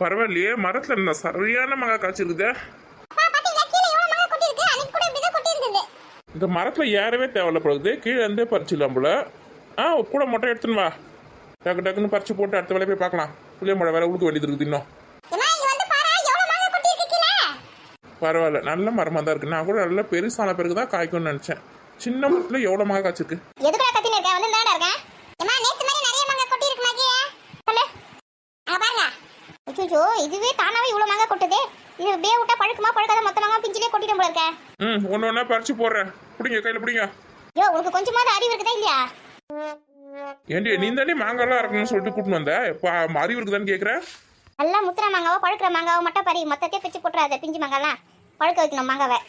பரவாயில்லையே மரத்துல இருந்தா சரியான மாங்காய் காய்ச்சிருக்குதே இந்த மரத்துல ஏறவே தேவையில்ல போகுது கீழே இருந்தே பறிச்சிடலாம் போல. ஆ கூட மொட்டை எடுத்துன்னு வா. டக்கு டக்குன்னு பறிச்சு போட்டு அடுத்த வேலையை போய் பார்க்கலாம். புளிய மழை வேற உழுக்க வேண்டியது இருக்குது இன்னும். பரவாயில்ல நல்ல மரமாக தான் இருக்கு. நான் கூட நல்ல பெருசான பிறகு தான் காய்க்கும்னு நினச்சேன். சின்ன மரத்தில் எவ்வளோ மாங்காய் காய்ச்சிருக்கு எதுக்குடா கத்தின இருக்க வந்து தானடா இருக்கேன் அம்மா நேத்து மாதிரி நிறைய மழை கொட்டி இருக்குமா கீழே சொல்லு அங்க பாருங்க அச்சோ இதுவே தானாவே இவ்வளவு மழை கொட்டுது. இது அப்படியே விட்டா பழுக்குமா பழுக்காத? மொத்த மழை பிஞ்சிலே கொட்டிடும் போல இருக்க. ம் ஒன்று ஒன்றா பறிச்சு போடுறேன். பிடிங்க கையில் பிடிங்க. யோ உனக்கு கொஞ்சமாவது அறிவு இருக்குதா இல்லையா? ஏண்டி நீ தாண்டி மாங்காய்லாம் இருக்கணும்னு சொல்லிட்டு கூட்டின்னு வந்த? இப்போ அறிவு இருக்குதான்னு கேட்குறேன் நல்லா முத்துற மாங்காவோ பழுக்கிற மாங்காவோ மட்டும் பறி. மொத்தத்தையே பிச்சு போட்டுறாத பிஞ்சு மாங்காலாம். பழுக்க வைக்கணும் மாங்காவை.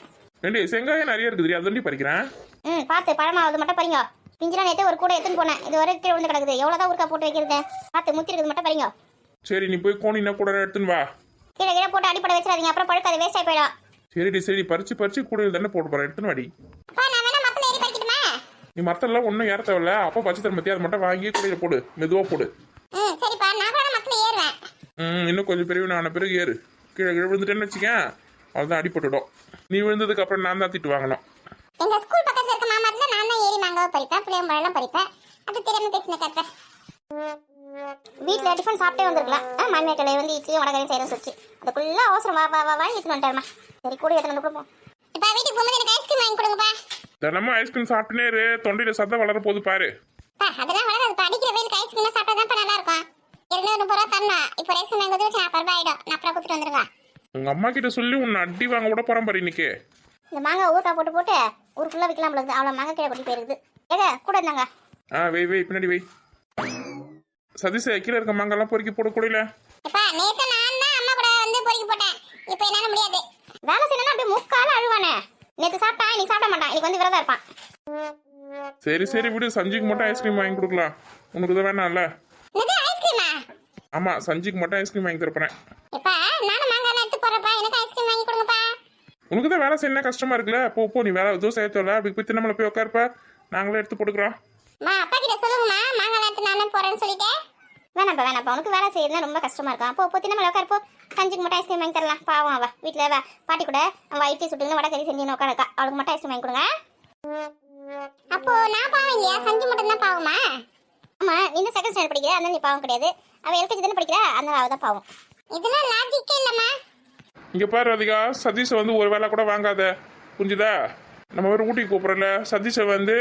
ஏண்டி செங்காயம் நிறைய இருக்குது அதாண்டி பறிக்கிறேன். ம் பார்த்து பழமாவது மட்டும் பறிங்க. பிஞ்சிலாம் நேற்று ஒரு கூட எடுத்துன்னு போனேன். இது வரை கீழே விழுந்து கிடக்குது. எவ்வளோதான் ஊருக்கா போட்டு வைக்கிறது? பார்த்து முத்தி இருக்குது மட்டும் பறிங்க. சரி நீ போய் கோணினா கூட எடுத்துன்னு வா. கீழே கீழே போட்டு அடிப்படை வச்சிடாதீங்க. அப்புறம் பழுக்காது வேஸ்ட் ஆகி போயிடும். சரிடி சரி பறிச்சு பறிச்சு கூடையில் தானே போட்டு போகிறேன் எடுத்துன்னு வாடி. நீ மரத்தெல்லாம் ஒன்றும் ஏற தேவையில்ல. அப்போ பச்சை தரம் பற்றி அதை மட்டும் வாங்கி கூடையில் போடு. மெதுவாக போடு. ம் கூட இன்னும் கொஞ்சம் பெரியவன் ஆன பிறகு ஏறு. கீழே கீழே விழுந்துட்டேன்னு வச்சுக்கேன். அவ்வளோதான் அடிபட்டுடும் நீ விழுந்ததுக்கு அப்புறம் நான் தான் திட்டு வாங்கணும். எங்க ஸ்கூல் பக்கத்துல இருக்க மாமரத்துல நான் தான் ஏறி மாங்காவை பறிப்பேன் புளியம்பழம் பறிப்பேன். அது தெரியாம பேசின கத்தை வீட்டில் டிஃபன் சாப்பிட்டே வந்திருக்கலாம் ஆ மாமியார் கிளை வந்து இட்லியும் வடகரையும் செய்யணும் சொல்லிச்சு. அதுக்குள்ள அவசரம் வா வா வா வா எடுத்துன்னு வந்துட்டாருமா சரி கூட எடுத்துன்னு வந்து கொடுப்போம். இப்போ வீட்டுக்கு போகும்போது எனக்கு ஐஸ்கிரீம் வாங்கி கொடுங்கப்பா. தினமும் ஐஸ்கிரீம் சாப்பிட்டுனே இரு. தொண்டையில் சத்தம் வளர போது பாரு. அதெல்லாம் வளராது. அடிக்கிற வெயிலுக்கு ஐஸ்கிரீம் சாப்பிட்டா தான் நல்லா இருக்கும் இருநூறு ரூபா தரணும். இப்போ ஐஸ்கிரீம் வாங்கி வச்சு நாற்பது ரூபாய் ஆயிடும். நான் அப்புறம் கொடுத்துட்டு வந்துருங்க உங்கள் அம்மா கிட்ட சொல்லி உன்னை அடி வாங்க கூட போகிறேன் பாரு இன்னைக்கு. இந்த மாங்காய் ஊறுகாய் போட்டு போட்டு ஊர் ஃபுல்லாக விற்கலாம் அவ்வளோ மாங்காய் கீழே கொட்டி போயிருக்குது ஏங்க கூட இருந்தாங்க. ஆ வை வை பின்னாடி வை. சதீஷ் கீழே இருக்க மாங்கெல்லாம் பொறுக்கி போட கூடல எப்பா நேத்து நான் தான் அம்மா கூட வந்து பொறுக்கி போட்டேன். இப்போ என்னால முடியாது. வேலை செய்யணும்னா அப்படியே முக்கால அழுவானே. நேத்து சாப்பிட்டான் இன்னைக்கு சாப்பிட மாட்டான். இன்னைக்கு வந்து விரதம் இருப்பான். சரி சரி விடு. சஞ்சுக்கு மட்டும் ஐஸ்கிரீம் வாங்கி கொடுக்கலாம். உனக்கு தான் வேணாம்ல. இது ஐஸ்கிரீமா ஆமாம் சஞ்சுக்கு மட்டும் ஐஸ்கிரீம் வாங்கி தரப்போறேன். எப்பா நானும் மாங்காய் எடுத்து போறப்பா எனக்கு ஐஸ்கிரீம் வாங்கி கொடுங்கப்பா. உனக்கு தான் வேலை செய்யணும் கஷ்டமா இருக்குல்ல. போ போ. நீ வேலை எதுவும் செய்ய தேவையில்ல அப்படி போய் தின்னமலை போய் உட்காருப்ப. நாங்களே எடுத்து போட்டுக்கிறோம். மா அப்பா கிட்ட சொல்லுங்கம்மா. பார்த்து நானும் போறேன்னு சொல்லிட்டேன். வேணாப்பா வேணாப்பா உனக்கு வேலை செய்யறதுனா ரொம்ப கஷ்டமா இருக்கும். அப்போ பொத்தி நம்ம உட்கார். போ. சஞ்சுக்கு மட்டும் ஐஸ்கிரீம் வாங்கி தரலாம். பாவம் அவ. வீட்டில் வா. பாட்டி கூட வயிற்று இட்லி சுட்டுன்னு வடை கறி செஞ்சு உட்காருக்கா அவளுக்கு மட்டும் ஐஸ்கிரீம் வாங்கி கொடுங்க. அப்போ நான் பாவம் இல்லையா? சஞ்சு மட்டும் தான் பாவமா? ஆமா நீ இந்த செகண்ட் ஸ்டாண்டர்ட் படிக்கிற. அதனால நீ பாவம் கிடையாது. அவ எல்கேஜி தானே படிக்கிறா? அதனால அவ தான் பாவம். இதெல்லாம் லாஜிக்கே இல்லம்மா. இங்க பாரு ராதிகா. சதீஷ் வந்து ஒரு வேலை கூட வாங்காத. புரிஞ்சுதா? நம்ம வேறு ஊட்டிக்கு கூப்பிடல சதீஷை வந்து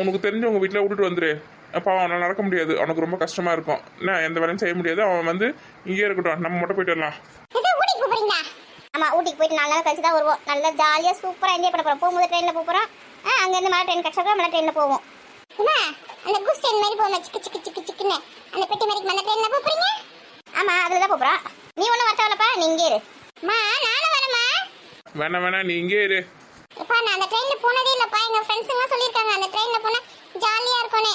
உனக்கு தெரிஞ்சவங்க வீட்டில் விட்டுட்டு வந்துரு. அப்போ அவனால் நடக்க முடியாது. அவனுக்கு ரொம்ப கஷ்டமா இருக்கும். என்ன எந்த வேலையும் செய்ய முடியாது. அவன் வந்து இங்கே இருக்கட்டும். நம்ம மட்டும் போயிட்டு வரலாம். ஊட்டிக்கு போறீங்களா? ஆமா ஊட்டிக்கு போயிட்டு நாலு நாள் கழிச்சு தான் வருவோம். நல்லா ஜாலியா சூப்பரா என்ஜாய் பண்ண போறோம். போகும்போது ட்ரெயின்ல போறோம். ஆ அங்க இருந்து மழை ட்ரெயின் கஷ்டம் மழை ட்ரெயின்ல போவோம். அம்மா அந்த குஸ் ட்ரெயின் மாதிரி போவோம் சிக்கு சிக்கு சிக்கு சிக்குன்னு. அந்த பெட்டி மாதிரி அந்த ட்ரெயின்ல போறீங்க? ஆமா அதுல தான் போறோம். நீ ஒண்ணும் வரத்தவலப்பா நீ இங்கே இரு. அம்மா நானும் வரேம்மா. வேணாம் வேணாம். நீ இங்கே இரு எப்பா நான் அந்த ட்ரெயின்ல போனதே இல்லப்பா எங்க ஃப்ரெண்ட்ஸுங்க சொல்லியிருக்காங்க அந்த ட்ரெயின்ல போனா ஜாலியா இருக்கும்னு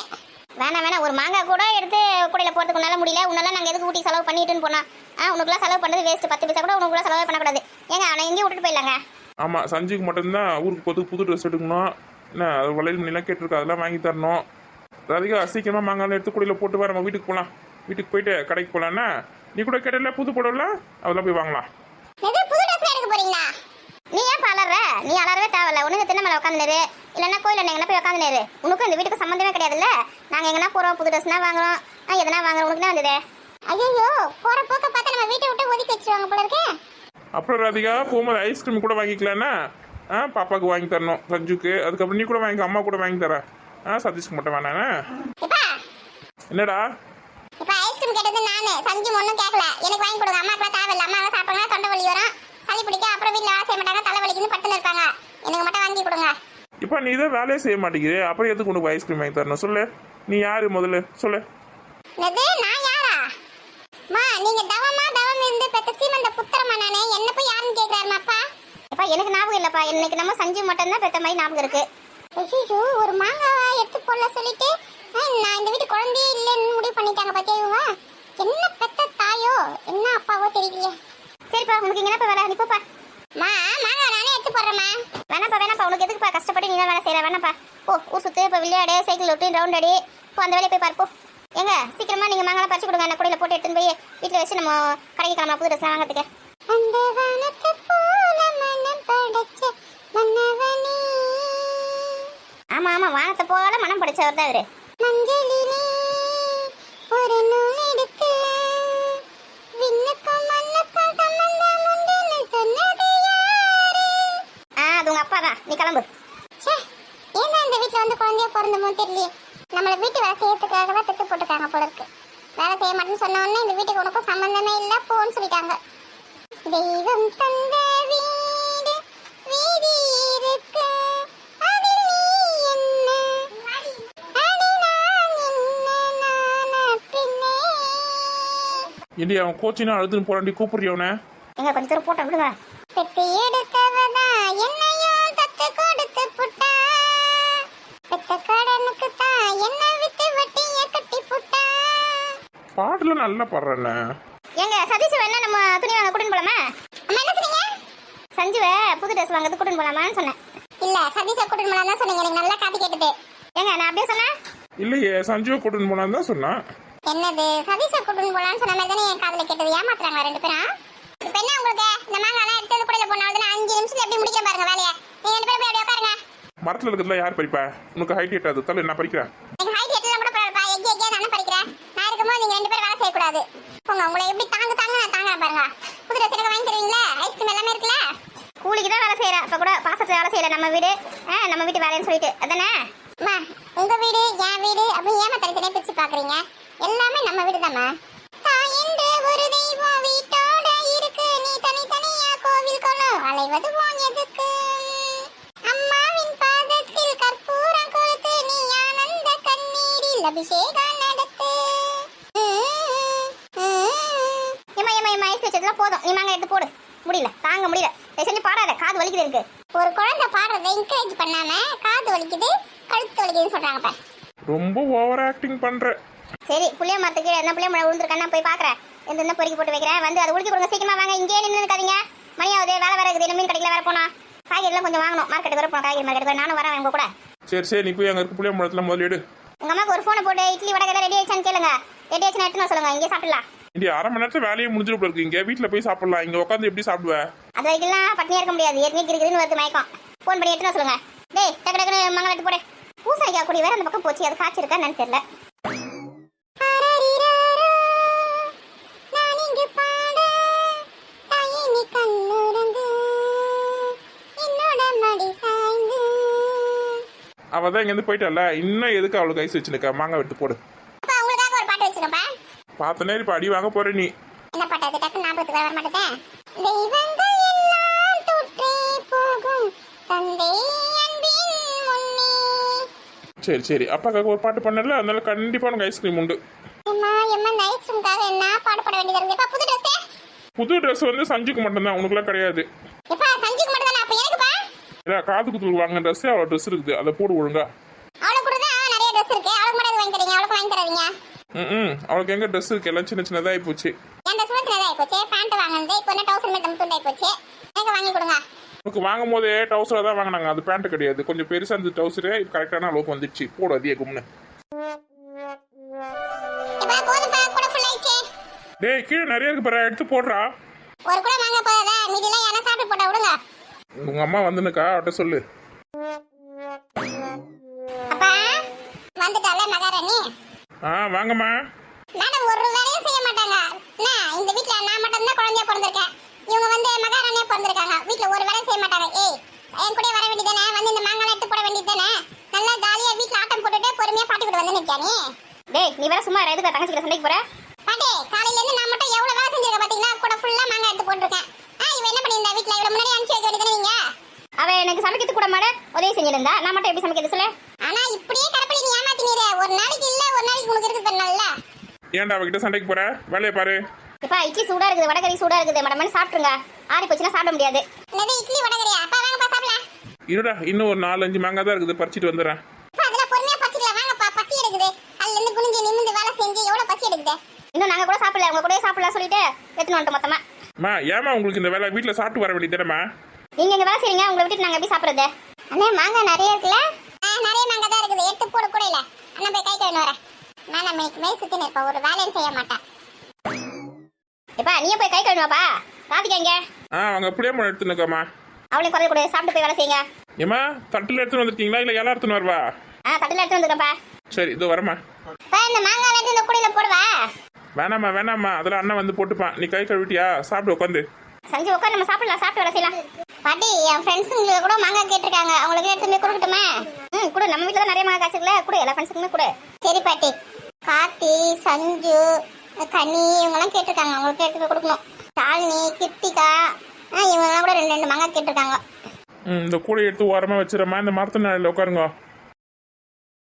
வேணாம் வேணாம். ஒரு மாங்காய் கூட எடுத்து கூடையில போறதுக்கு உன்னால முடியல. உன்னால நாங்க எதுக்கு ஊட்டி செலவு பண்ணிட்டுன்னு போனா? ஆ உனக்குலாம் செலவு பண்ணது வேஸ்ட் பத்து பைசா கூட உனக்குலாம் செலவு பண்ணக்கூடாது. ஏங்க அவனை எங்கேயும் விட்டுட்டு போயிடலாங்க? ஆமாம் சஞ்சுக்கு மட்டும்தான் ஊருக்கு போகிறதுக்கு புது ட்ரெஸ் எடுக்கணும். என்ன அது வளையல் மணிலாம் கேட்டிருக்கா அதெல்லாம் வாங்கி தரணும். ராதிகா சீக்கிரமாக மாங்காய் எடுத்து குடியில் போட்டு வர நம்ம வீட்டுக்கு போகலாம் வீட்டுக்கு போயிட்டு கடைக்கு போகலான்னா நீ கூட கேட்டல புது புடவைல அதெல்லாம் போய் வாங்கலாம். புது ட்ரெஸ் எடுக்க போறீங்களா? நீ ஏன் அலற? நீ அலறவே தேவையில்ல. உனக்கு தின்ன மேல உட்காந்துரு இல்லைன்னா கோயில எங்கன்னா போய் உட்காந்துரு உனக்கும் இந்த வீட்டுக்கு சம்மந்தமே கிடையாதுல்ல. நாங்க எங்கன்னா போறோம் புது ட்ரெஸ்னா வாங்குறோம். நான் எதனா வாங்குறோம். உனக்கு என்ன வந்தது? ஐயோ போற போக்க பார்த்தா நம்ம வீட்டை விட்டு ஒதுக்கி வச்சிருவாங்க போல இருக்கே. அப்புறம் ராதிகா போகும்போது ஐஸ்கிரீம் கூட வாங்கிக்கலான்னா ஆ பாப்பாவுக்கு வாங்கி தரணும் சஞ்சுக்கு அதுக்கப்புறம் நீ கூட வாங்கிக்க அம்மா கூட வாங்கி தரேன். ஆ சதீஷ்க்கு மட்டும் வேணாண்ணே என்னடா? இப்ப ஐஸ்கிரீம் கேட்டது நானு. சஞ்சு ஒன்றும் கேட்கல எனக்கு வாங்கி கொடுங்க. அம்மாக்கெல்லாம் தேவையில்ல. அம்மா சாப்பிடுங்க. தொண்டை வலி வரும். சளி பிடிக்க அப்புறம் வீட்டில் வேலை செய்ய மாட்டாங்க தலை வலிக்குன்னு பட்டுன்னு இருப்பாங்க. எனக்கு மட்டும் வாங்கி கொடுங்க. இப்போ நீ தான் வேலையே செய்ய மாட்டேங்குது அப்புறம் எதுக்கு உனக்கு ஐஸ்கிரீம் வாங்கி தரணும்? சொல்லு. நீ யாரு முதல்ல? சொல்லு. என்னது? நான் யாரா? மா நீங்க தவமா தவம் இருந்து பெத்த சீமந்த புத்திரமா நானே. என்ன போய் யாருன்னு கேக்குறாருமா அப்பா? அப்பா எனக்கு ஞாபகம் இல்லப்பா. இன்னைக்கு நம்ம சஞ்சு மட்டும் தான் பெத்த மாதிரி ஞாபகம் இருக்கு. ஐயோ ஒரு மாங்காவா எடுத்து போடல சொல்லிட்டு? ஆ, நான் இந்த வீட்டு குழந்தையே இல்லைன்னு முடிவு பண்ணிட்டாங்க பாத்தியா இவங்க? என்ன பெத்த தாயோ? என்ன அப்பாவோ தெரியலையே. சரிப்பா இங்க என்னப்பா வேலை? நீ போப்பா. மா மாங்காய் நானே எடுத்து போடுறேம்மா. வேணாப்பா வேணாப்பா. உனக்கு எதுக்குப்பா கஷ்டப்பட்டு நீ தான் வேலை செய்யற வேணாப்பா. போ ஊர் சுத்து இப்போ விளையாடு சைக்கிள் விட்டு ரவுண்ட் அடி. போ அந்த வேலையை போய் பாரு போ. ஏங்க சீக்கிரமா நீங்க மாங்காய் பறிச்சு கொடுங்க. அந்த கூடையில போட்டு எடுத்துன்னு போய் வீட்டுல வச்சு நம்ம கடைக்கு கிளம்பலாம் புது ட்ரெஸ் வாங்குறதுக்கு. அந்த வானத்தை போல மனம் படைச்ச மன்னவனே. ஆமா ஆமா. வானத்தை போல மனம் படைச்சவர் தான் அவரு நீ கிளம்பு. ச்சே ஏன் இந்த வீட்ல வந்து குழந்தைய பிறந்தமோ தெரியலையே. நம்மள வீட்டு வேலை செய்யறதுக்காக தான் பெத்து போட்டுருக்காங்க போல இருக்கு. வேலை செய்ய மாட்டேன்னு சொன்ன உடனே இந்த வீட்டுக்கு உனக்கும் சம்பந்தமே இல்ல போன்னு சொல்லிட்டாங்க. தெய்வம் தந்த வீடு வீதி இருக்கு. என்ன? என்ன ஏண்டி அவன் கோச்சினா அழுதுன்னு போறாண்டி கூப்பிடுறியவனே எங்க கொஞ்ச தூரம் போட்டோம் விடுங்க. பெத்து எடுத்தவதா என்னையும் பாட்டுல நல்லா பாடுறேண்ணே எங்க சதீஷ் வேணா நம்ம துணி வாங்க கூட்டின்னு போலாமா? அம்மா என்ன சொன்னீங்க? சஞ்சுவ புது ட்ரெஸ் வாங்க கூட்டின்னு போலாமான்னு சொன்னேன். இல்ல சதீஷ கூட்டின்னு போலாம் சொன்னீங்க. எனக்கு நல்லா காது கேட்டது. ஏங்க நான் அப்படியே சொன்னேன் இல்லையே சஞ்சுவை கூட்டின்னு போனான்னு தான் சொன்னான். என்னது? சதீஷ கூட்டின்னு போலான்னு சொன்ன மாதிரி தானே என் காதுல கேட்டது? ஏமாத்துறாங்க ரெண்டு பேரும் இப்ப என்ன உங்களுக்கு? இந்த மாங்காலாம் எடுத்து வந்து கூடையில போனாலும் நான் அஞ்சு நிமிஷத்துல எப்படி முடிக்க பாருங்க வேலையை. நீங்க ரெண்டு பேரும் போய் அப்படியே உட்காருங்க. மரத்துல இருக்கிறதுல யார் பறிப்பா உனக்கு ஹைட் எட்டாது. தலை என்ன பறிக்கிறேன் எனக்கு ஹைட் எட்டலாம் கூட பரவாயில்லப்பா எங்கே எங்கே நானும் படிக்கிறேன் நான் இருக்கும்போது நீங்க செய்யக்கூடாது போங்க உங்களை எப்படி தாங்க தாங்க நான் தாங்குறேன் பாருங்க. புது ட்ரெஸ் எனக்கு வாங்கி தருவீங்களா? ஐஸ்கிரீம் எல்லாமே இருக்குல்ல? கூலிக்கு தான் வேலை செய்யறேன் இப்ப கூட பாசத்துல வேலை செய்யல. நம்ம வீடு ஆ, நம்ம வீட்டு வேலைன்னு சொல்லிட்டு. அதானே? அம்மா உங்க வீடு என் வீடு அப்படின்னு ஏமா தனித்தனியா பிரிச்சு பாக்குறீங்க. எல்லாமே நம்ம வீடு தாம்மா. ஒரு தெய்வம் வீட்டோட இருக்கு. நீ தனித்தனியா கோவில் கொள்ளும். அலைவது எதுக்கு? அம்மாவின் பாதத்தில் கற்பூரம் கொடுத்து நீ ஆனந்த கண்ணீரில் அபிஷேகம் முடியல தாங்க முடியல. தயவு செஞ்சு பாடாத காது வலிக்குது இருக்கு ஒரு குழந்தை பாடுறதை என்கரேஜ் பண்ணாம காது வலிக்குது கழுத்து வலிக்குதுன்னு சொல்றாங்க பாரு. ரொம்ப ஓவர் ஆக்டிங் பண்ற. சரி புளிய மரத்துக்கு என்ன புளிய மரம் விழுந்திருக்கான்னு போய் பாக்குறேன் எந்த எந்த பொறுக்கி போட்டு வைக்கிறேன். வந்து அதை உளுக்கி கொடுங்க சீக்கிரமா வாங்க. இங்கே நின்று இருக்காதீங்க மணி ஆகுது வேலை வேற இருக்குது. மீன் கடையில் வேற போனோம் காய்கறிலாம் கொஞ்சம் வாங்கணும். மார்க்கெட் வர போனோம் காய்கறி மார்க்கெட் நானும் வரேன் உங்க கூட. சரி சரி நீ போய் அங்க இருக்க புளிய மரத்துல முதல்ல எடு உங்க அம்மாக்கு ஒரு ஃபோனை போட்டு இட்லி வடை ரெடி ஆயிடுச்சான்னு கேளுங்க. ரெடி ஆயிடுச்சுன்னு எடுத்துன்னு சொல்லுங்க. இங்கே சாப்பிடலாம். இண்டி அரை மணி நேரத்துல வேலையே முடிஞ்சிட்டு போல இருக்கு. இங்க வீட்டுல போய் சாப்பிடலாம். இங்க உட்காந்து எப்படி சாப்பிடுவ? அது வரைக்கும் பட்னியா இருக்க முடியாது. ஏற்கனவே கிரிக்கிறதுன்னு வருது மயக்கம். ஃபோன் பண்ணி எடுத்துன்னு வர சொல்லுங்க. டேய் டக்கு டக்குனு மங்களம் எடுத்து போடு. பூசணிக்காய் கொடி வேற அந்த பக்கம் போச்சு. அது காய்ச்சி இருக்கா என்னன்னு தெரியல. அவ தான் இங்கேருந்து போயிட்டால இன்னும் எதுக்கு அவளுக்கு ஐஸ் வச்சுருக்கா? மாங்காய் எடுத்து போடு அப்பா உங்களுக்காக ஒரு பாட்டு வச்சிருக்கப்பா பார்த்தனே இப்ப அடி வாங்க போற நீ. என்ன அது டக்கு ஞாபகத்துக்கு வர மாட்டேன் தெய்வங்கள் எல்லாம் தொற்றே போகும். தந்தை அன்பின் முன்னே. சரி சரி. அப்பாக்காக ஒரு பாட்டு பண்ணல அதனால கண்டிப்பா உனக்கு ஐஸ்கிரீம் உண்டு. அம்மா எம்மா ஐஸ்கிரீம்காக என்ன பாடு பட வேண்டியது இருக்கு? புது ட்ரெஸ் புது ட்ரெஸ் வந்து சஞ்சுக்கு மட்டும்தான் உனக்குலாம் கிடையாது. எப்பா சஞ்சுக்கு மட்டும் தானே? அப்ப இல்ல காது குத்துக்கு வாங்க ட்ரெஸ் அவ்வளோ ட்ரெஸ் இருக்குது. அதை போடு ஒழுங்கா. அவளுக்கு கூட நிறைய ட்ரெஸ் இருக்கு. அவளுக்கு மட்டும் வாங்கி தரீங்க? அவளுக்கு வாங்கி தராதீங்க. ம் அவளுக்கு எங்க ட்ரெஸ் இருக்கு? எல்லாம் சின்ன சின்னதாக போச்சு. என் ட்ரெஸ் கூட சின்னதாக போச்சு. பேண்ட் வாங்கினது. இப்போ என்ன டவுசர் மீட்டர் துண்டாகி போச்சு. எனக்கு வாங்கி கொடுங்க? உனக்கு வாங்கும் போதே டவுசராக தான் வாங்கினாங்க. அது பேண்ட் கிடையாது. கொஞ்சம் பெருசாக இருந்த டவுசரே கரெக்டான அளவுக்கு வந்துடுச்சு. போடு அதிக கும்னு. டேய் கீழே நிறைய இருக்கு பாரு. எடுத்து போடுறா. ஒரு கூட வாங்க போதா மீதிலாம் யாரா சாப்பிட்டு போட்டா விடுங்க. உங்க அம்மா வந்துனுக்கா? அவட்ட சொல்லு. அப்பா வந்துட்டால மகாராணி? ஆ வாங்கம்மா. மேடம் ஒரு வேலையும் செய்ய மாட்டாங்க. என்ன இந்த வீட்ல நான் மட்டும் தான் குழந்தையா பிறந்திருக்கேன். இவங்க வந்து மகாராணியா பிறந்திருக்காங்க. வீட்ல ஒரு வேலையும் செய்ய மாட்டாங்க. ஏய் என் கூட வர வேண்டியதானே வந்து இந்த மாங்காய் எடுத்து போட வேண்டியதானே நல்லா ஜாலியா வீட்ல ஆட்டம் போட்டுட்டு பொறுமையா பாட்டி கூட வந்து நிக்கா நீ? டேய் நீ வேற சும்மா எதுக்கு தங்கச்சி கிட்ட சண்டைக்கு போற? பாட்டி காலையில இருந்து நான் மட்டும் எவ்வளவு வேலை செஞ்சிருக்க பாத்தீங்களா? கூட ஃபுல்லா மாங்காய் எடுத்து போட்டுருக்கேன். ஆ இவ என்ன பண்ணியிருந்தா வீட்ல? இவ்வளவு முன்னாடி அனுப்பிச்சு வைக்க வேண்டியதானே நீங்க? அவ எனக்கு சமைக்கிறது கூட மாட உதவி செஞ்சிருந்தா. நான் மட்டும் எப்படி சமைக்கிறது சொல்லு. ஆனா இப்படியே ஏமாத்தினீரே ஒரு நாளைக்கு இல்ல ஒரு நாளைக்கு உனக்கு இருக்கு பண்ணல ஏன்டா அவகிட்ட சண்டைக்கு போற? வேலையை பாரு. இப்பா இட்லி சூடா இருக்குது வடகறி சூடா இருக்குது. மேடம் சாப்பிட்டுருங்க. ஆறி போச்சுன்னா சாப்பிட முடியாது. என்னது இட்லி வடகறியா? அப்பா வாங்கப்பா சாப்பிடலாம். இருடா இன்னும் ஒரு நாலு அஞ்சு மாங்காய் தான் இருக்குது. பறிச்சிட்டு வந்துடுறேன். அப்பா அதெல்லாம் பொறுமையா பசிக்கல வாங்கப்பா பசி எடுக்குது. அதுல இருந்து குனிஞ்சு நிமிந்து வேலை செஞ்சு எவ்வளவு பசி எடுக்குது? இன்னும் நாங்க கூட சாப்பிடல. உங்க கூட சாப்பிடலாம் சொல்லிட்டு எடுத்துன்னு வந்துட்டோம் மொத்தமா. அம்மா ஏமா உங்களுக்கு இந்த வேலை? வீட்டில் சாப்பிட்டு வர வேண்டியதுதானம்மா நீங்க இங்க வேலை செய்றீங்க. உங்களை விட்டுட்டு நாங்க எப்படி சாப்பிடுறது? அண்ணே மாங்காய் நிறைய இருக்குல்ல? நிறைய மாங்காய் தான் இருக்குது. எடுத்து போட கூட இல்ல. அண்ணா போய் கை கழுவின்னு வரேன் நான் நம்ம இன்னைக்கு சுத்தி நிற்பேன் ஒரு வேலையும் செய்ய மாட்டேன். எப்பா நீயே போய் கை கழுவாப்பா ராதிகா எங்க ஆ அவங்க புளியம்பழம் எடுத்துனுக்கம்மா அவளையும் குரல் கொடு. சாப்பிட்டு போய் வேலை செய்யுங்க. ஏம்மா தட்டில் எடுத்துன்னு வந்திருக்கீங்களா? இல்லை எல்லாம் எடுத்துன்னு வரவா? ஆ தட்டில் எடுத்து வந்துக்கப்பா சரி இதோ வரமா அப்பா இந்த மாங்காய் எடுத்து இந்த குடியில போடுவா? வேணாம்மா வேணாம்மா. அதெல்லாம் அண்ணன் வந்து போட்டுப்பான். நீ கை கழுவிட்டியா? சாப்பிட்டு உட்காந்து சஞ்சு உட்காந்து நம்ம சாப்பிடலாம். சாப்பிட்டு வேலை செய்யலாம். பாட்டி என் ஃப்ரெண்ட்ஸுங்களுக்கு கூட மாங்காய் கேட்டிருக்காங்க. அவங்களுக்கு எடுத்து போய் கொடுக்கட்டுமா. ம் கொடு நம்ம வீட்டில் தான் நிறைய மாங்காய் காய்ச்சிருக்கல கொடு எல்லா ஃப்ரெண்ட்ஸுக்குமே கொடு. சரி பாட்டி. கார்த்தி சஞ்சு கனி இவங்கெல்லாம் கேட்டிருக்காங்க. அவங்களுக்கு எடுத்து போய் கொடுக்கணும். ஷாலினி கிருத்திகா ஆ இவங்கெல்லாம் கூட ரெண்டு ரெண்டு மாங்காய் கேட்டிருக்காங்க. ம் இந்த கூடை எடுத்து ஓரமாக வச்சிடம்மா இந்த மரத்து நாளில் உட்காருங்க.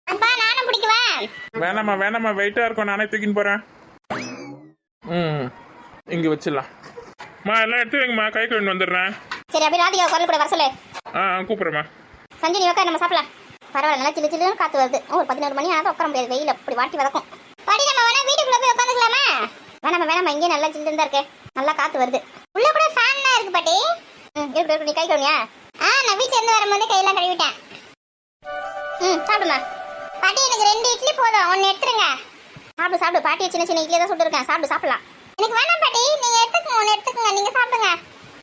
அப்பா நானும் பிடிக்குவா வேணாம்மா வேணாம்மா வெயிட்டாக இருக்கும் நானே தூக்கின்னு போகிறேன் ம் இங்கே வச்சிடலாம். மா எல்லாம் எடுத்து வைங்கம்மா கை கழுவின்னு வந்துடுறேன். சரி அப்படியே ராதிகா குரல் கூட வர சொல்லு. ஆ கூப்பிட்றேம்மா. சஞ்சு நீ உட்கார் நம்ம சாப்பிடலாம். பரவாயில்ல நல்லா சில்லு சில்லுன்னு காத்து வருது. ஒரு பதினோரு மணி ஆனால் உட்கார முடியாது. வெயில் அப்படி வாட்டி வதக்கும். படி நம்ம வேணா வீட்டுக்குள்ள போய் உட்காந்துக்கலாமா? வேணாம் வேணாம் இங்கே நல்லா சில்லுன்னு தான் இருக்கு. நல்லா காத்து வருது. உள்ள கூட ஃபேன்லாம் இருக்கு பாட்டி. ம் இருக்கு இருக்கு நீ கை கழுவியா ஆ நான் வீட்டுல இருந்து வரும்போது கையெல்லாம் கழுவிட்டேன். ம் சாப்பிடுமா பாட்டி எனக்கு ரெண்டு இட்லி போதும். ஒன்னு எடுத்துருங்க. சாப்பிடு சாப்பிடு. பாட்டி சின்ன சின்ன இட்லியை தான் சுட்டுருக்கேன். சாப்பிடு சாப்பிடலாம். எனக்கு வேணாம் பாட்டி. நீங்க எடுத்துக்கோங்க ஒன்று எடுத்துக்கோங்க. நீங்க சாப்பிடுங்க.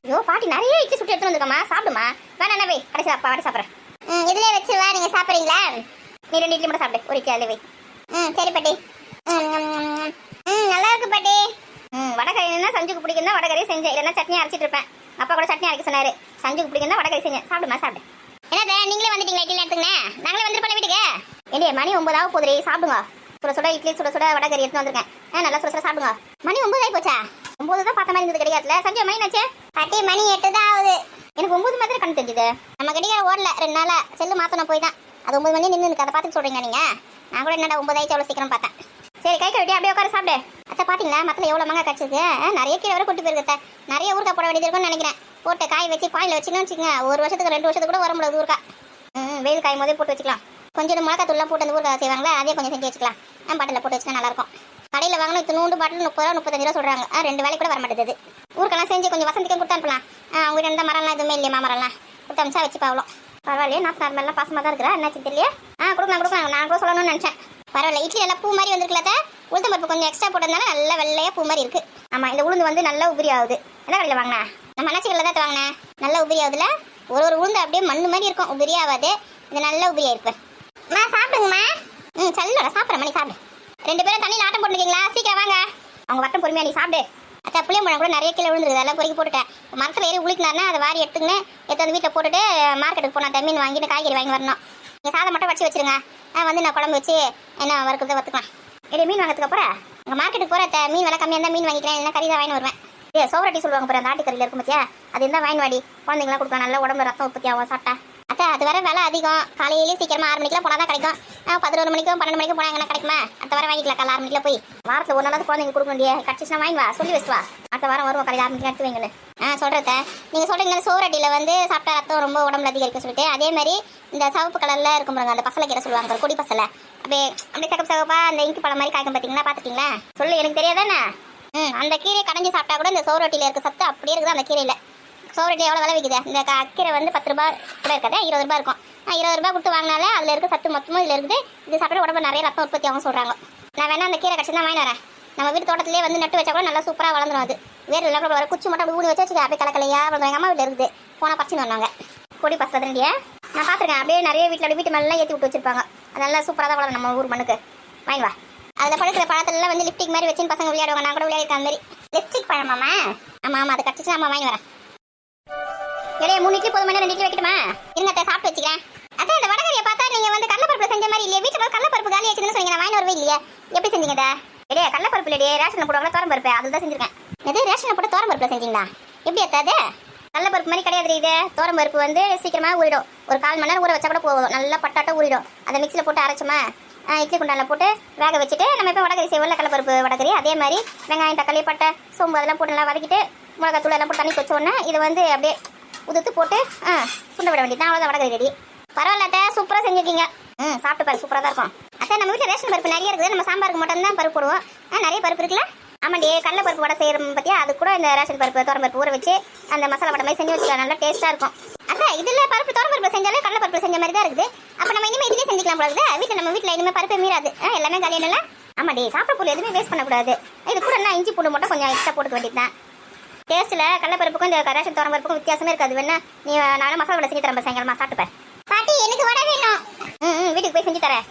ஐயோ பாட்டி நிறைய இட்லி சுட்டு எடுத்துட்டு வந்துருக்கம்மா. சாப்பிடுமா வேணாம் என்ன வை. கடைசி அப்பா வாடி சாப்பிட்றேன். ம் இதுலயே வச்சிருவா நீங்க சாப்பிடுறீங்களா? நீ ரெண்டு இட்லி மட்டும் சாப்பிடு. ஒரு இட்லி ம் சரி பாட்டி. ம், நல்லா இருக்கு பாட்டி. ம் வடகறினா சஞ்சுக்கு பிடிக்கும் தான் வடகறியை செஞ்சேன். இல்லைன்னா சட்னி அரைச்சிட்டு இருப்பேன். அப்பா கூட சட்னி அரைக்க சொன்னாரு. சஞ்சுக்கு பிடிக்கும் வடகறி செஞ்சேன். சாப்பிடுமா சாப்பிடு. என்னதே நீங்களே வந்துட்டீங்களா இட்லி எடுத்துங்க நாங்களே வந்துருப்போம் வீட்டுக்கு. ஏண்டிய மணி ஒன்பதாவது போதுரி சாப்பிடுங்க. சுட சுட இட்லி சுட சுட வடகறி எடுத்து வந்திருக்கேன். நல்லா சுட சுட சாப்பிடுங்க. மணி ஒன்பது ஆகி போச்சா? ஒன்பது தான் பார்த்த மாதிரி இருந்தது கிடையாதுல சஞ்சய் மணி என்னாச்சு? பாட்டி மணி எட்டு தான் ஆகுது. எனக்கு ஒன்பது மாதிரி கண் தெரிஞ்சுது. நம்ம கடிகார ஓடல. ரெண்டு நாளா செல்லு மாத்தணும் போய் தான் அது ஒன்பது மணி நின்று அதை பார்த்துட்டு சொல்றீங்க நீங்க. நான் கூட என்னடா ஒன்பது ஆயிடுச்சு அவ்வளவு சீக்கிரம் பார்த்தேன். சரி கை கழுவிட்டு அப்படியே உட்கார சாப்பிடு. அத்தை பாத்தீங்களா? மத்தில எவ்வளவு மாங்காய் கடிச்சிருக்கு நிறைய கீரை வரை கொட்டி போயிருக்கு. நிறைய ஊறுகாய் போட வேண்டியது இருக்கும்னு நினைக்கிறேன். போட்டு காய் வச்சு பாயில் வச்சுன்னு வச்சுக்கோங்க. ஒரு வருஷத்துக்கு ரெண்டு வருஷத்துக்கு கூட வர முடியாது ஊறுகாய். ம் வெயில் காயும் போதே போட்டு வச்சுக்கலாம். கொஞ்சம் மிளகாய் தூள்லாம் போட்டு அந்த ஊறுகாய் செய்வாங்களா அதே கொஞ்சம் செஞ்சு வச்சுக்கலாம். பாட்டில் போட்டு வச்சுனா நல்லா இருக்கும் கடையில் வாங்கினா இத்தினூண்டு பாட்டில் முப்பது ரூபா முப்பத்தஞ்சு ரூபா சொல்கிறாங்க ரெண்டு வேலை கூட வர மாட்டேது ஊருக்கெல்லாம் செஞ்சு கொஞ்சம் வசந்திக்கும் கொடுத்து அனுப்பலாம். ஆ, அவங்க எந்த மரம்லாம் எதுவுமே இல்லையா மரம்லாம் கொடுத்து அமிச்சா வச்சு பாவலாம் பரவாயில்லையே நான் நார்மலாக பாசமாக தான் இருக்கிறா என்ன தெரியல ஆ கொடுக்கலாம் கொடுக்கலாம். நான் கூட சொல்லணும்னு நினச்சேன். பரவாயில்ல இட்லி எல்லாம் பூ மாதிரி வந்திருக்கல உளுத்தம் பருப்பு கொஞ்சம் எக்ஸ்ட்ரா போட்டதுனால நல்ல வெள்ளையாக பூ மாதிரி இருக்கு. ஆமாம் இந்த உளுந்து வந்து நல்லா உபரி ஆகுது. என்ன கடையில் வாங்கினா? நம்ம அண்ணாச்சி கடையில் தான் வாங்கினேன் நல்லா உபரி ஆகுதுல ஒரு ஒரு உளுந்து அப்படியே மண்ணு மாதிரி இருக்கும். உபரி ஆகாது. இது நல்லா உபரியாக இருக்கு. நான் சாப்பிடுங்கம்மா. ம் சல்லோட சாப்பிட்ற மணி சாப்பிடு. ரெண்டு பேரும் தண்ணியில் ஆட்டம் போட்டுருக்கீங்களா? சீக்கிரம் வாங்க. அவங்க வட்டம் பொறுமையாக நீ சாப்பிடு. அத்தா புளியம்பழம் கூட நிறைய கீழே விழுந்துருது அதெல்லாம் பொறுக்கி போட்டுட்டேன் மரத்தில் ஏறி உளிக்கினாருன்னா அதை வாரி எடுத்துக்கின்னு எடுத்து வந்து வீட்டில் போட்டுட்டு மார்க்கெட்டுக்கு போனால் மீன் வாங்கிட்டு காய்கறி வாங்கி வரணும். நீங்கள் சாதம் மட்டும் வச்சு வச்சிருங்க. வந்து நான் குழம்பு வச்சு என்ன வறுக்கிறத வறுத்துக்கலாம். இது மீன் வாங்கிறதுக்கு அப்புறம் அங்கே மார்க்கெட்டுக்கு போகிற மீன் விலை கம்மியாக இருந்தால் மீன் வாங்கிக்கிறேன் இல்லைன்னா கறி தான் வாங்கி வருவேன். ஏ சோவரட்டி சொல்லுவாங்க பாரு அந்த ஆட்டுக்கறியில் இருக்கும் பார்த்தியா அது இருந்தால் வாங்கி வாடி. குழந்தைங்களாம் கொடுக்கலாம் நல்ல உடம்பு ரத்தம் உற்பத்தி ஆகும் சாப்பிட்டா. அத்தை அது வர விலை அதிகம். காலையிலேயே சீக்கிரமா ஆறு மணிக்கெலாம் போனால் தான் கிடைக்கும். ஆ, பதினோரு மணிக்கும் பன்னெண்டு மணிக்கும் போனால் எங்கன்னா கிடைக்குமா? அடுத்த வாரம் வாங்கிக்கலாம். காலை ஆறு மணிக்கெல்லாம் போய். வாரத்தில் ஒரு நாளாவது குழந்தைங்க கொடுக்க முடியாது கட்சிச்சுனா வாங்கி வா. சொல்லி வச்சுட்டு வா. அடுத்த வாரம் வருவோம். காலையில் ஆறு மணிக்கு எடுத்து வைங்கன்னு. ஆ சொல்கிறத நீங்கள் சொல்கிறீங்க சோரடியில் வந்து சாப்பிட்டா ரத்தம் ரொம்ப உடம்புல அதிகரிக்கும் சொல்லிட்டு அதே மாதிரி இந்த சிவப்பு கலரில் இருக்கும் பாருங்க அந்த பசலை கீரை சொல்லுவாங்க கொடி பசலை. அப்படியே அப்படியே சகப்பு சகப்பாக அந்த இங்கு பழம் மாதிரி காய்க்கும் பார்த்தீங்களா பார்த்துட்டீங்களா சொல்லு எனக்கு தெரியாதானே? ம் அந்த கீரையை கடைஞ்சி சாப்பிட்டா கூட இந்த சோரொட்டியில் இருக்க சத்து அப்படியே இருக்குது அந்த கீரையில். சோரட்டி எவ்வளோ விலை விற்குது இந்த க- அக்கீரை வந்து பத்து ரூபா கூட இருக்காது. இருபது ரூபாய் இருக்கும். இருபது ரூபா கொடுத்து வாங்கினாலே அதில் இருக்க சத்து மொத்தமும் இதில் இருக்குது. இது சாப்பிட்டு உடம்பு நிறைய ரத்தம் உற்பத்தி ஆகும் சொல்கிறாங்க நான் வேணா அந்த கீரை கட்சி தான் வாங்கி வரேன். நம்ம வீட்டு தோட்டத்திலே வந்து நட்டு வச்சா கூட நல்லா சூப்பராக வளர்ந்துடும் அது. வேறு இல்லை கூட குச்சி மட்டும் அப்படி ஊனி வச்சு வச்சுக்க அப்படியே கலக்கலையா? அப்புறம் எங்கள் அம்மா வீட்டில் இருக்குது. போனால் பச்சைன்னு வந்தாங்க கொடி பசங்க நான் பார்த்துருக்கேன். அப்படியே நிறைய வீட்டில் அப்படியே வீட்டு மேலாம் ஏற்றி விட்டு வச்சிருப்பாங்க. அது நல்லா சூப்பராக தான் வளரும் நம்ம ஊர் மண்ணுக்கு. வாங்கி வா. அதில் பழுக்கிற பழத்துலலாம் வந்து லிப்டிக் மாதிரி வச்சுன்னு பசங்க விளையாடுவாங்க. நான் கூட விளையாடிருக்கேன் அந்த மாதிரி. லிப்ஸ்டிக் பழமாமா ஆமாம் ஆமாம் அதை கட்டிச்சு நம்ம வாங்கி வரேன். இடையே மூணு இட்லி போதும் ரெண்டு இட்லி வைக்கட்டுமா? இருங்க அத்தை சாப்பிட்டு வச்சுக்கிறேன். அதான் இந்த வடகரியை பார்த்தா நீங்க வந்து கடலப்பருப்பு செஞ்ச மாதிரி இல்லையா வீட்டுல கடலைப்பருப்பு காலி வச்சுன்னு சொன்னீங்க நான் வாங்கி வரவே இல்லையே. எப்படி செஞ்சீங்க இதை இடையே கடலப்பருப்பு இல்லையே ரேஷனில் போடுவாங்க தோரம் பருப்பு. அதுதான் செஞ்சிருக்கேன். எது ரேஷனை போட்டு தோரம் பருப்பு செஞ்சீங்களா? எப்படி எத்தாது அது? கடலப்பருப்பு மாதிரி கிடையாது இது. தோரம் பருப்பு வந்து சீக்கிரமா ஊறிடும். ஒரு கால் மணி நேரம் ஊற வச்சா கூட போதும். நல்லா பட்டாட்டம் ஊறிடும். அதை மிக்சியில் போட்டு அரைச்சோமா? இட்லி குண்டானில் போட்டு வேக வச்சுட்டு நம்ம இப்போ வடகரி செய்வோம்ல கடலப்பருப்பு வடகரி அதே மாதிரி வெங்காயம் தக்காளி பட்டை சோம்பு அதெல்லாம் போட்டு நல்லா வதக்கிட்டு மிளகாத்தூள் எல்லாம் போட்டு தண்ணி வச்சோன்னா இது வந்து அப்படியே உதுத்து போட்டு ஆ சுண்ட விட வேண்டியது அவ்வளோதான் வடகரி ரெடி பரவாயில்ல அத்தை. சூப்பராக செஞ்சுருக்கீங்க. ம் சாப்பிட்டு பாரு சூப்பராக தான் இருக்கும். அத்தை நம்ம வீட்டில் ரேஷன் பருப்பு நிறைய இருக்குது. நம்ம சாம்பாருக்கு மட்டும் தான் பருப்பு போடுவோம். ஆ, நிறைய பருப்பு இருக்குல்ல? ஆமாண்டி கடல பருப்பு வடை செய்யறோம் பற்றியா அது கூட இந்த ரேஷன் பருப்பு தோரம் பருப்பு ஊற வச்சு அந்த மசாலா வடை மாதிரி செஞ்சு வச்சுக்கலாம். நல்லா டேஸ்ட்டாக இருக்கும். அத்தை இதில் பருப்பு தோரம் பருப்பு செஞ்சாலும் கடலை பருப்பு செஞ்ச மாதிரி தான் இருக்குது. அப்போ நம்ம இனிமேல் இதுலேயே செஞ்சுக்கலாம் போல இருக்குது. நம்ம வீட்டில் இனிமேல் பருப்பே மீறாது. ஆ, எல்லாமே காலியில ஆமாடி சாப்பிட பொருள் எதுவுமே வேஸ்ட் பண்ணக்கூடாது. இது கூட என்ன இஞ்சி பூண்டு மட்டும் கொஞ்சம் எக்ஸ்ட்ரா போட்டுக்க வேண்டியது தான் டேஸ்ட்டில் கடலப்பருப்புக்கும் இந்த ரேஷன் தோரம் பருப்புக்கும் வித்தியாசமே இருக்காது. வேணா நீ நானும் மசாலா வடை செஞ்சு தரேன் சாயங்காலமா சாப்பிட்டுப்பேன் பாட்டி எனக்கு வடை வேணும். ம் ம், வீட்டுக்கு போய் செஞ்சு தரேன்.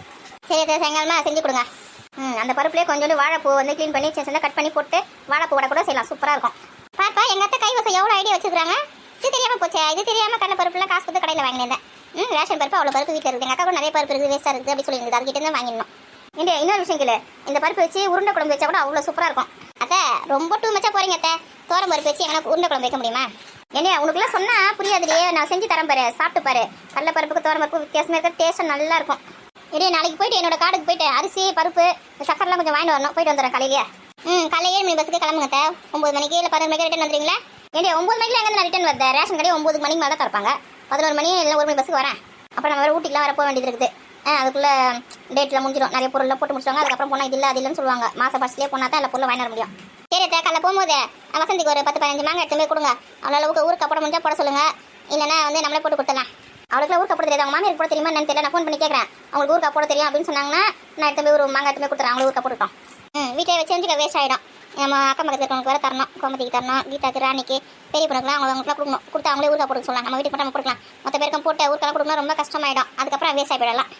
சரி சாயங்காலமா செஞ்சு கொடுங்க. ம் அந்த பருப்புலேயே கொஞ்சோண்டு வாழைப்பூ வந்து க்ளீன் பண்ணி சின்ன சின்ன கட் பண்ணி போட்டு வாழைப்பூ வடை கூட செய்யலாம். சூப்பராக இருக்கும். பாப்பா எங்கள் அத்தை கைவசம் எவ்வளோ ஐடியா வச்சுருக்காங்க இது தெரியாமல் போச்சே இது தெரியாமல் கடலை பருப்புலாம் காசு கொடுத்து கடையில் வாங்கினேன் ம் ரேஷன் பருப்பு அவ்வளோ பருப்பு வீட்டில் இருக்குது எங்கள் அக்கா கூட நிறைய பருப்பு இருக்குது வேஸ்ட்டாக இருக்குது அப்படி சொல்லியிருந்தது. அதுக்கிட்ட தான் வாங்கிடணும். இந்த இன்னொரு விஷயம் கேளு. இந்த பருப்பு வச்சு உருண்டை குழம்பு வச்சா கூட அவ்வளோ சூப்பராக இருக்கும். அத்தை ரொம்ப டூ மச்சா போறீங்க அத்தை. தோரம் பருப்பு வச்சு எங்கன்னா உருண்டை குழம்பு வைக்க முடியுமா? என்ன உனக்குலாம் சொன்னா புரியாதுலையே நான் செஞ்சு தரேன் பாரு சாப்பிட்டு பாரு. கடல பருப்புக்கு தோரம் பருப்பு வித்தியாசமா இருக்க டேஸ்ட் நல்லா இருக்கும். இடையே நாளைக்கு போயிட்டு என்னோட காடுக்கு போயிட்டு அரிசி பருப்பு சக்கரெல்லாம் கொஞ்சம் வாங்கிட்டு வரணும். போயிட்டு வந்துடுறேன் காலையிலேயே. ம் காலையில் ஏழு மணி பஸ்ஸுக்கு கிளம்புங்க அத்தை. ஒம்பது மணிக்கு இல்லை பதினொரு மணிக்கு ரிட்டன் வந்துடுங்களா ஏன்டி ஒம்பது மணிக்கு எங்கே நான் ரிட்டன் வந்தேன் ரேஷன் கடையை ஒம்பது மணிக்கு மேலே தான் திறப்பாங்க. பதினோரு மணி இல்லை ஒரு மணி பஸ்ஸுக்கு வரேன். அப்புறம் நம்ம ஊட்டிக்கெலாம் ஊட்டிலாம் வர போக வேண்டியது இருக்குது. அதுக்குள்ளே டேட்டில் முடிஞ்சிடும் நிறைய பொருளில் போட்டு முடிச்சிடுவாங்க அதுக்கப்புறம் போனால் இது இல்லை அது இல்லைன்னு சொல்லுவாங்க. மாத பஸ்லேயே போனால் தான் எல்லா பொருளும் வாங்கி முடியும். சரி தேக்கால போகும்போது வசந்திக்கு ஒரு பத்து பதினஞ்சு மாங்க எடுத்து போய் கொடுங்க. அவ்வளோ அளவுக்கு ஊருக்கு அப்புறம் முடிஞ்சால் போட சொல்லுங்க. இல்லைன்னா வந்து நம்மளே போட்டு கொடுத்துடலாம். அவளுக்கு ஊருக்கு போட தெரியாது. அவங்க மாமியார் போட தெரியுமா என்னன்னு தெரியல. நான் ஃபோன் பண்ணி கேட்குறேன் அவங்களுக்கு ஊருக்கு போட தெரியும் அப்படின்னு சொன்னாங்கன்னா நான் எடுத்து போய் ஒரு மாங்க எடுத்து போய் கொடுத்துறேன். அவங்களுக்கு ஊருக்கு போட்டுட்டோம். ம் வீட்டை வச்சு வந்து வேஸ்ட் ஆகிடும் நம்ம அக்கம் பக்கத்தில் இருக்கவங்களுக்கு வேறு தரணும். கோமதிக்கு தரணும். கீதாக்கு ராணிக்கு பெரிய பொண்ணுக்குலாம் அவங்க அவங்களுக்குலாம் கொடுக்கணும். கொடுத்து அவங்களே ஊருக்கா போட்டு சொல்லலாம் நம்ம வீட்டுக்கு மட்டும் நம்ம கொடுக்கலாம் மொத்த பேருக்கும் போட்டு ஊருக்கெல்லாம் கொடுக்கணும் ரொம்ப கஷ்டமாயிடும். அதுக்கப்புறம் வேஸ்ட் ஆகிடலாம்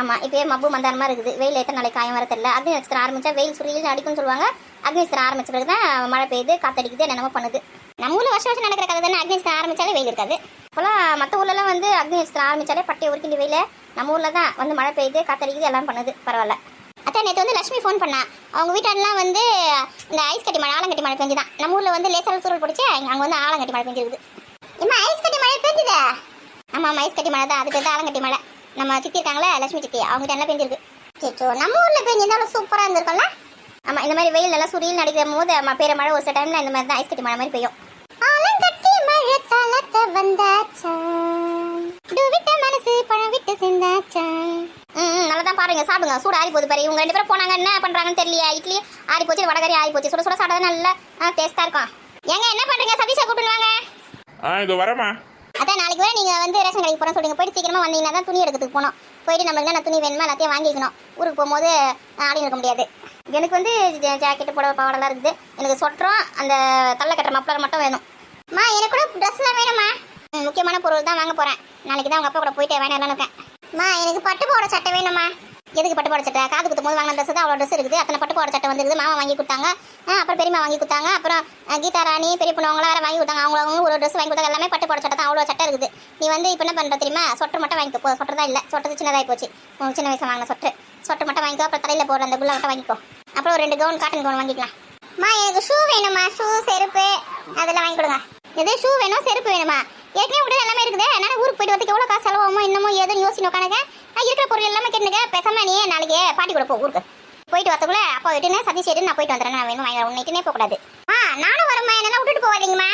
ஆமாம் இப்போயே மப்பு மந்தாரமாக இருக்குது. வெயில் எத்தனை நாளைக்கு காயம் வர தெரியல. அக்னி நட்சத்திரம் ஆரம்பித்தா வெயில் சுரியல் அடிக்கும்னு சொல்லுவாங்க. அக்னி நட்சத்திரம் ஆரம்பிச்ச பிறகு தான் மழை பெய்யுது காத்தடிக்குது என்னென்னமோ பண்ணுது. நம்ம ஊரில் வருஷம் வருஷம் நடக்கிற கதை தானே. அக்னி நட்சத்திரம் ஆரம்பித்தாலே வெயில் இருக்காது. இப்போலாம் மற்ற ஊர்லலாம் வந்து அக்னி நட்சத்திரம் ஆரம்பித்தாலே பட்டை உருக்கின்ற வெயில். நம்ம ஊரில் தான் வந்து மழை பெய்யுது காத்தடிக்குது எல்லாம் பண்ணுது. பரவாயில்ல. அத்தான் நேற்று வந்து லட்சுமி ஃபோன் பண்ணா. அவங்க வீட்டாண்டெலாம் வந்து இந்த ஐஸ் கட்டி மழை ஆலங்கட்டி மழை பெஞ்சு தான் நம்ம ஊரில் வந்து லேசாக சூழல் பிடிச்சி அங்கே வந்து ஆலங்கட்டி மழை பெஞ்சிருக்குது இம்மா ஐஸ் கட்டி மழை பெஞ்சுதா? ஆமாம் ஐஸ் கட்டி மழை தான் அதுக்கு ஆலங்கட்டி மழை. நம்ம சித்தி இருக்காங்களே லட்சுமி சித்தி அவங்க எல்லாம் பெஞ்சிருக்கு. சேச்சோ நம்ம ஊர்ல பெஞ்சிருந்தாலும் சூப்பரா இருந்திருக்கும்ல? ஆமாம் இந்த மாதிரி வெயில் நல்லா சுரியில் நடிக்கிற போது ம- பெய்யுற மழை ஒரு சில டைமில் இந்த மாதிரி தான் ஐஸ் கட்டி மழை மாதிரி பெய்யும். ஆலங்கட்டி மழை தளத்த வந்தாச்சா? விட்ட மனசு பழம் விட்டு சிந்தாச்சா ம் ம், நல்லா தான் பாருங்க சாப்பிடுங்க. சூடு ஆறி போகுது பாரு. இவங்க ரெண்டு பேரும் போனாங்க என்ன பண்றாங்கன்னு தெரியலையா? இட்லி ஆறி போச்சு வடகரி ஆறி போச்சு. சுட சுட சாப்பிட்டா நல்லா டேஸ்டா இருக்கும். ஏங்க என்ன பண்றீங்க? சதீஷா கூப்பிட்டு வாங்க. ஆ இதோ வரேம்மா. அதான் நாளைக்கு வரை நீங்கள் வந்து ரேஷன் கடைக்கு போகிறோம் சொல்லுங்க போயிட்டு சீக்கிரமாக வந்தீங்கன்னா தான் துணி எடுக்கிறதுக்கு போனோம் போயிட்டு நம்மளுக்கு என்ன துணி வேணுமோ எல்லாத்தையும் வாங்கிக்கணும். ஊருக்கு போகும்போது ஆடி இருக்க முடியாது. எனக்கு வந்து ஜாக்கெட் போட பாவாடெல்லாம் இருக்குது. எனக்கு சொட்டுறோம் அந்த தள்ள கட்டுற மப்ளர் மட்டும் வேணும். மா எனக்கு கூட ட்ரெஸ்லாம் வேணுமா முக்கியமான பொருள் தான் வாங்க போகிறேன் நாளைக்கு தான் உங்கள் அப்பா கூட போயிட்டு வேணாம்னு இருக்கேன். மா எனக்கு பட்டு போட சட்டை வேணும்மா. எதுக்கு பட்டு போட சட்டை? காது குத்தும் போது வாங்கின ட்ரெஸ் தான் அவ்வளோ ட்ரெஸ் இருக்குது. அத்தனை பட்டு போட சட்டை வந்துருக்குது மாமா வாங்கி கொடுத்தாங்க. அப்புறம் பெரியமா வாங்கி கொடுத்தாங்க. அப்புறம் கீதா ராணி பெரிய பொண்ணு அவங்கள வாங்கி கொடுத்தாங்க. அவங்க ஒரு ட்ரெஸ் வாங்கி கொடுத்தாங்க. எல்லாமே பட்டு போட சட்டை தான். அவ்வளோ சட்டை இருக்குது. நீ வந்து இப்போ என்ன பண்ணுற தெரியுமா? சொட்டர் மட்டும் வாங்கிக்கோ. போ சொட்டர் தான் இல்லை. சொட்டர் சின்னதாகி போச்சு. உன் சின்ன வயசு வாங்கின சொட்டு. சொட்டர் மட்டும் வாங்கிக்கோ. அப்புறம் தலையில் போடுற அந்த குள்ள மட்டும் வாங்கிக்கோ. அப்புறம் ஒரு ரெண்டு கவுன் காட்டன் கவுன் வாங்கிக்கலாம். மா எனக்கு ஷூ வேணுமா ஷூ செருப்பு அதெல்லாம் வாங்கி கொடுங்க. எது? ஷூ வேணும்? செருப்பு வேணுமா? ஏற்கனவே உடனே எல்லாமே இருக்குது. என்னால் ஊருக்கு போயிட்டு வரதுக்கு எவ்வளோ காசு செலவாகுமோ இன்னமோ ஏதோ யோசிச்சு உட்காந்துங்க நான் இருக்கிற பொருள் எல்லாமே கேட்டுங்க பேசாம நீ நாளைக்கு பாட்டி கூட போ ஊருக்கு. போயிட்டு வரதுக்குள்ள அப்பா விட்டுனே சதீஷ் எடுத்து நான் போயிட்டு வந்துடுறேன். நான் வேணும் வாங்கி உன்னைக்குனே போகக்கூடாது ஆ நானும் வரேம்மா என்னெல்லாம் விட்டுட்டு போவாதீங்கம்மா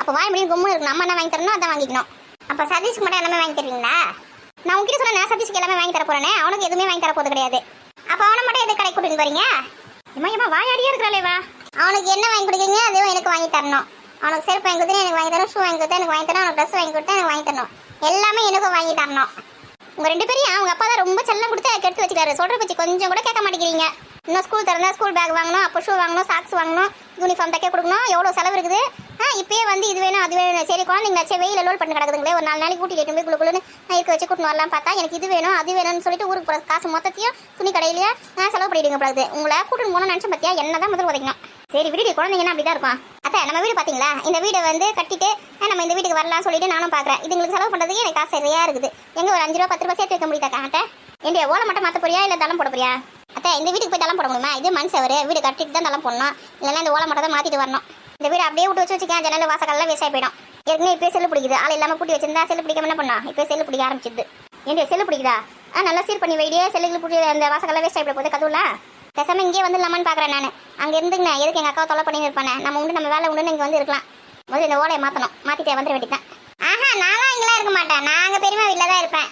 அப்போ வாய் முடியும் கும்மு இருக்கணும் நம்ம என்ன வாங்கி தரணும்? அதான் வாங்கிக்கணும். அப்ப சதீஷ்க்கு மட்டும் எல்லாமே வாங்கி தருவீங்களா? நான் உங்ககிட்ட சொன்னேன் நான் சதீஷ்க்கு எல்லாமே வாங்கி தர போறேனே அவனுக்கு எதுவுமே வாங்கி தர போது கிடையாது. அப்ப அவனை மட்டும் எது கடை கூட்டிட்டு போறீங்க? இம்மா இம்மா வாயாடியா இருக்கிறாளே வா அவனுக்கு என்ன வாங்கி கொடுக்குறீங்க? அதுவும் எனக்கு வாங்கி தரணும். அவனுக்கு செருப்பு வாங்கி கொடுத்தா எனக்கு வாங்கி தரணும் ஷூ வாங்கி கொடுத்தா எனக்கு வாங்கி தரணும் அவனுக்கு ட்ரெஸ் வாங்கி கொடுத்தா எனக்கு வாங்கி தரணும். எல்லாமே எனக்கும் வாங்கி தரணும். உங்கள் ரெண்டு பேரையும் அவங்க அப்பா தான் ரொம்ப செல்லம் கொடுத்து கெடுத்து வச்சுக்காரு சொல்கிற பத்தி கொஞ்சம் கூட கேட்க மாட்டேங்கிறீங்க. இன்னும் ஸ்கூல் திறந்தா ஸ்கூல் பேக் வாங்கணும் அப்போ ஷூ வாங்கணும் சாக்ஸ் வாங்கணும் யூனிஃபார்ம் தைக்க கொடுக்கணும் எவ்வளோ செலவு இருக்குது? ஆ இப்பயே வந்து இது வேணும் அது வேணும். சரி குழந்தைங்களாச்சே வெயில் லோல் பண்ணி கிடக்குதுங்களே ஒரு நாலு நாளைக்கு கூட்டிட்டு போய் குளு குளுன்னு இருக்க வச்சு கூட்டின்னு வரலாம் பார்த்தா எனக்கு இது வேணும் அது வேணும்னு சொல்லிட்டு ஊருக்கு போகிற காசு மொத்தத்தையும் துணி கடையிலேயே நான் செலவு பண்ணிவிடுங்க போகுது உங்களை கூட்டின்னு போகணும்னு நினச்சேன் பார்த்தியா என்ன தான் முதல் உதைக்கணும் சரி விடுடி. குழந்தைங்கன்னா அப்படிதான் இருக்கும். அத்தை நம்ம வீடு பார்த்தீங்களா இந்த வீடை வந்து கட்டிட்டு நம்ம இந்த வீட்டுக்கு வரலாம் சொல்லிட்டு நானும் பார்க்குறேன் இதுங்களுக்கு செலவு பண்ணுறதுக்கு எனக்கு காசு சரியா இருக்குது. எங்க ஒரு அஞ்சு ரூபா பத்து ரூபா சேர்த்து வைக்க முடியுதாக்கா அத்தை என்னுடைய ஓலை மட்டும் மாற்ற போறியா? இல்லை தளம் போட போறியா? அத்தை இந்த வீட்டுக்கு போய் தளம் போட முடியுமா? இது மண் சவரு. வீடு கட்டிட்டு தான் தளம் போடணும். இல்லைன்னா இந்த ஓலை மட்டும் தான் மாற்றிட்டு வரணும். இந்த வீடு அப்படியே விட்டு வச்சு வச்சுக்கேன். ஜன்னல் வாசக்கெல்லாம் வேஸ்டாக போயிடும். ஏற்கனவே இப்போ செல்லு பிடிக்குது. ஆள் இல்லாமல் கூட்டி வச்சிருந்தா செல்லு பிடிக்காம என்ன பண்ணா இப்போ செல்லு பிடிக்க ஆரம்பிச்சிது என்னுடைய செல்லு பிடிக்குதா? ஆ நல்லா சீர் பண்ணி வைடியே செல்லுக்கு பிடி அந்த வாசக்கெல்லாம் வேஸ்ட் ஆகிட போகுது. கதுவுல பேசாம இங்கே வந்துடலாமான்னு பார்க்குறேன் நான். அங்கே இருந்துங்க எதுக்கு எங்கள் அக்காவை தொலை பண்ணி இருப்பேன்? நம்ம உண்டு நம்ம வேலை உண்டுன்னு இங்கே வந்து இருக்கலாம். முதல்ல இந்த ஓலையை மாற்றணும் மாத்திட்டே வந்துட வேண்டியதான் ஆஹா நான்லாம் இங்கெல்லாம் இருக்க மாட்டேன். நாங்க பெரியமா வீட்டில் தான் இருப்பேன்.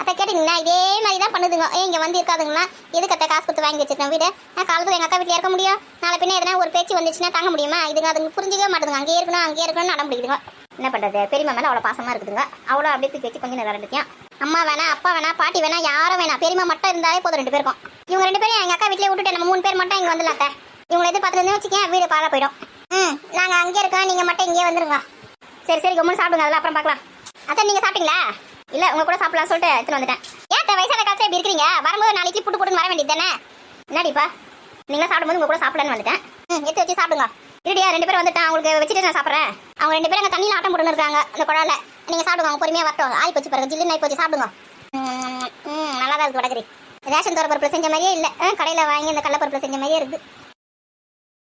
அத்தை கேட்டிங்களா? இதே மாதிரி தான் பண்ணுதுங்க. ஏன் இங்கே வந்து இருக்காதுங்களா? எதுக்கு அத்தை காசு கொடுத்து வாங்கி வச்சிருக்கேன்? வீடு நான் காலத்தில் எங்கள் அக்கா வீட்டில் இருக்க முடியும்? நாளை பின்ன எதனா ஒரு பேச்சு வந்துச்சுன்னா தாங்க முடியுமா? இதுங்க அதுங்க புரிஞ்சிக்கவே மாட்டேங்க அங்கேயே இருக்கணும் அங்கேயே இருக்கணும்னு நட முடியுதுங்க என்ன பண்ணுறது பெரியம்மா மேலே அவ்வளோ பாசமாக இருக்குதுங்க. அவ்வளோ அப்படியே வச்சு கொஞ்சம் நேரம் அம்மா வேணா அப்பா வேணா பாட்டி வேணா யாரும் வேணா பெரியம்மா மட்டும் இருந்தாலே போதும் ரெண்டு பேருக்கும். இவங்க ரெண்டு பேரும் எங்க அக்கா வீட்லயே விட்டுட்டு நம்ம மூணு பேர் மட்டும் இங்க வந்துடலாம் அத்தை. இவங்களை எதிர்பார்த்துருந்து வச்சுக்கேன் வீடு பாழா போயிடும். ம் நாங்க அங்கே இருக்கோம் நீங்க மட்டும் இங்கே வந்துருங்க. சரி சரி கம்முன்னு சாப்பிடுங்க அதெல்லாம் அப்புறம் பார்க்கலாம். அத்தை நீங்க சாப்பிட்டீங்களா? இல்ல உங்க கூட சாப்பிடலாம் சொல்லிட்டு எடுத்துட்டு வந்துட்டேன். ஏன் வயசான காலத்துல இப்படி இருக்கிறீங்க? வரும்போது நாளைக்கு புட்டு போட்டு வர வேண்டியது தானே? என்னடிப்பா? நீங்க சாப்பிடும்போது உங்க கூட சாப்பிடலான்னு வந்துட்டேன். ம் எடுத்து வச்சு சாப்பிடுங்க. இருடியா ரெண்டு பேரும் வந்துட்டேன் அவங்களுக்கு வச்சுட்டு நான் சாப்பிட்றேன். அவங்க ரெண்டு பேரும் அங்கே தண்ணியில் ஆட்டம் போட்டுன்னு இருக்காங்க அந்த குழால. நீங்க சாப்பிடுங்க அவங்க பொறுமையா வரட்டும். ஆய் போச்சு பாருங்க ஜில்லுன்னு ஆய் போச்சு சாப்பிடுங்க. ம், ம் நல்லா தான் இருக்கு வடகரி. ரேஷன் தோற செஞ்ச மாதிரியே இல்லை. கடையில் வாங்கி இந்த கடலப்பருப்பில் செஞ்ச மாதிரியே இருக்குது